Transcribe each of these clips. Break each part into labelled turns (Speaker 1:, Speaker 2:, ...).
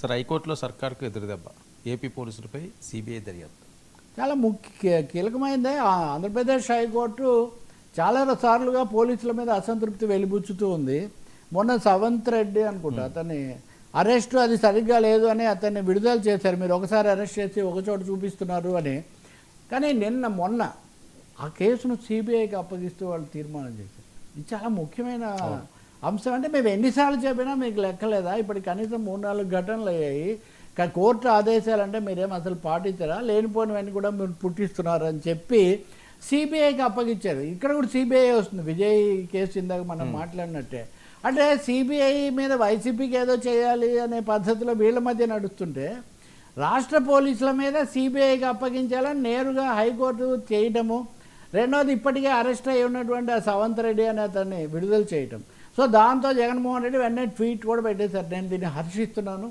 Speaker 1: Sir హైకోర్టులో సర్కార్కు ఎదురుదెబ్బ AP పోలీసులపై సిబిఐ దర్యాప్తు.
Speaker 2: చాలా ముఖ్య కీలకమైందే. ఆంధ్రప్రదేశ్ హైకోర్టు చాలా సార్లుగా పోలీసుల మీద అసంతృప్తి వెలిబుచ్చుతూ ఉంది. మొన్న సవంత్ రెడ్డి అనుకుంటా అతన్ని అరెస్ట్ అది సరిగ్గా లేదు అని అతన్ని విడుదల చేశారు. మీరు ఒకసారి అరెస్ట్ చేసి ఒక చోట చూపిస్తున్నారు అని. కానీ నిన్న మొన్న ఆ కేసును సిబిఐకి అప్పగిస్తూ వాళ్ళు తీర్మానం చేశారు. ఇది చాలా ముఖ్యమైన అంశం అంటే మేము ఎన్నిసార్లు చెప్పినా మీకు లెక్కలేదా? ఇప్పుడు కనీసం మూడు నాలుగు ఘటనలు అయ్యాయి. కోర్టు ఆదేశాలు అంటే మీరేం అసలు పాటించరా? లేనిపోనివన్నీ కూడా మీరు పుట్టిస్తున్నారు అని చెప్పి సిబిఐకి అప్పగించారు. ఇక్కడ కూడా సిబిఐ వస్తుంది. విజయ్ కేసు ఇందాక మనం మాట్లాడినట్టే. అంటే సిబిఐ మీద వైసీపీకి ఏదో చేయాలి అనే పద్ధతిలో వీళ్ళ మధ్య నడుస్తుంటే రాష్ట్ర పోలీసుల మీద సిబిఐకి అప్పగించాలని నేరుగా హైకోర్టు చేయటము రెండోది ఇప్పటికే అరెస్ట్ అయి ఉన్నటువంటి ఆ సవంత్ రెడ్డి అనే అతన్ని విడుదల చేయటం. సో దాంతో జగన్మోహన్ రెడ్డి వెంటనే ట్వీట్ కూడా పెట్టేశారు. నేను దీన్ని హర్షిస్తున్నాను.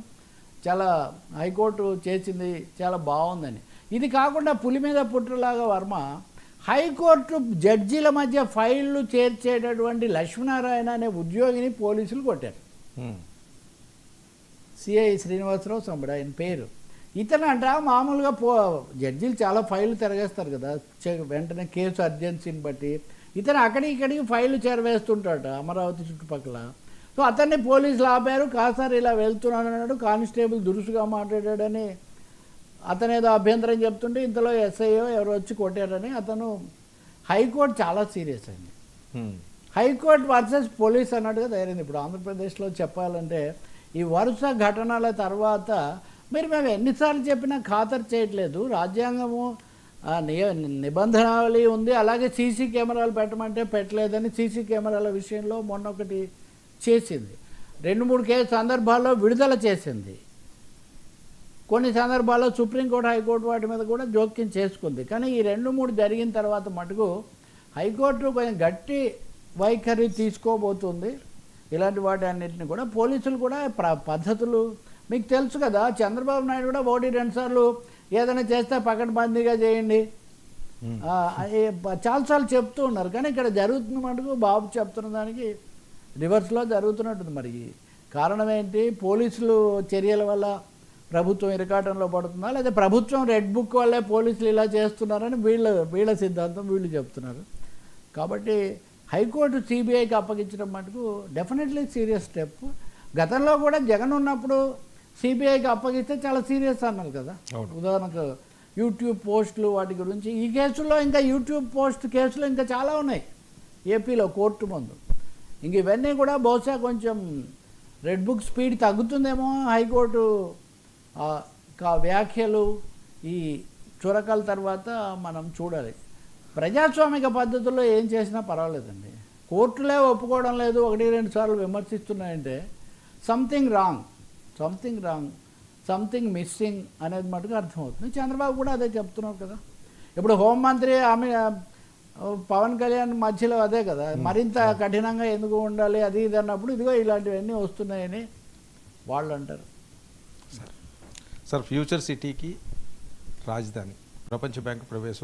Speaker 2: చాలా హైకోర్టు చేసింది చాలా బాగుందని. ఇది కాకుండా పులి మీద పుట్టులాగా వర్మ హైకోర్టు జడ్జీల మధ్య ఫైళ్ళు చేర్చేటటువంటి లక్ష్మీనారాయణ అనే ఉద్యోగిని పోలీసులు కొట్టారు. సిఐ శ్రీనివాసరావు సంబడ ఆయన పేరు. ఇతను అంట మామూలుగా పో జడ్జీలు చాలా ఫైళ్ళు తిరగేస్తారు కదా. వెంటనే కేసు అర్జెన్సీని బట్టి ఇతను అక్కడికి ఇక్కడికి ఫైళ్ళు చేరవేస్తుంటాడు అమరావతి చుట్టుపక్కల. సో అతన్ని పోలీసులు ఆపారు. కాసారి ఇలా వెళ్తున్నాను అన్నాడు. కానిస్టేబుల్ దురుసుగా మాట్లాడాడని అతను ఏదో అభ్యంతరం చెప్తుంటే ఇంతలో ఎస్ఐఓ ఎవరు వచ్చి కొట్టారని అతను హైకోర్టు చాలా సీరియస్ అయింది.
Speaker 1: హ్మ్.
Speaker 2: హైకోర్టు వర్సెస్ పోలీస్ అన్నట్టుగా తయారైంది. ఇప్పుడు ఆంధ్రప్రదేశ్లో చెప్పాలంటే ఈ వరుస ఘటనల తర్వాత మీరు మేము ఎన్నిసార్లు చెప్పినా ఖాతరు చేయట్లేదు. రాజ్యాంగము నిబంధనావళి ఉంది. అలాగే సీసీ కెమెరాలు పెట్టమంటే పెట్టలేదని సీసీ కెమెరాల విషయంలో మొన్న ఒకటి చేసింది. రెండు మూడు కేసు సందర్భాల్లో విడుదల చేసింది. కొన్ని సందర్భాల్లో సుప్రీంకోర్టు హైకోర్టు వాటి మీద కూడా జోక్యం చేసుకుంది. కానీ ఈ రెండు మూడు జరిగిన తర్వాత మటుకు హైకోర్టు కొంచెం గట్టి వైఖరి తీసుకోబోతుంది. ఇలాంటి వాటి అన్నింటిని కూడా పోలీసులు కూడా ప్ర పద్ధతులు మీకు తెలుసు కదా చంద్రబాబు నాయుడు కూడా ఒకటి రెండుసార్లు ఏదైనా చేస్తే పకడ్బందీగా చేయండి. ప- చాలాసార్లు చెప్తూ ఉన్నారు. కానీ ఇక్కడ జరుగుతున్న మటుకు బాబు చెప్తున్న దానికి రివర్స్లో జరుగుతున్నట్టుంది మరి. కారణం ఏంటి? పోలీసులు చర్యల వల్ల ప్రభుత్వం ఇరకాటంలో పడుతుందా? లేదా ప్రభుత్వం రెడ్ బుక్ వల్లే పోలీసులు ఇలా చేస్తున్నారని వీళ్ళ వీళ్ళ సిద్ధాంతం వీళ్ళు చెప్తున్నారు. కాబట్టి హైకోర్టు సిబిఐకి అప్పగించడం మటుకు డెఫినెట్లీ సీరియస్ స్టెప్. గతంలో కూడా జగన్ ఉన్నప్పుడు సిబిఐకి అప్పగిస్తే చాలా సీరియస్ అన్నారు కదా. ఉదాహరణకు యూట్యూబ్ పోస్టులు వాటి గురించి ఈ కేసులో ఇంకా యూట్యూబ్ పోస్ట్ కేసులు ఇంకా చాలా ఉన్నాయి. ఏపీలో కోర్టు ముందు. ఇంక ఇవన్నీ కూడా బహుశా కొంచెం రెడ్ బుక్ స్పీడ్ తగ్గుతుందేమో హైకోర్టు వ్యాఖ్యలు ఈ చురకల తర్వాత మనం చూడాలి. ప్రజాస్వామిక పద్ధతుల్లో ఏం చేసినా పర్వాలేదండి. కోర్టులే ఒప్పుకోవడం లేదు ఒకటి రెండు సార్లు విమర్శిస్తున్నాయంటే something wrong something wrong something missing అనేది మటుకు అర్థమవుతుంది. చంద్రబాబు కూడా అదే చెప్తున్నారు కదా. ఇప్పుడు హోంమంత్రి ఆమె పవన్ కళ్యాణ్ మధ్యలో అదే కదా. మరింత కఠినంగా ఎందుకు ఉండాలి అది ఇది అన్నప్పుడు ఇదిగో ఇలాంటివన్నీ వస్తున్నాయని వాళ్ళు అంటారు.
Speaker 1: సార్ ఫ్యూచర్ సిటీకి రాజధాని ప్రపంచ బ్యాంకు ప్రవేశం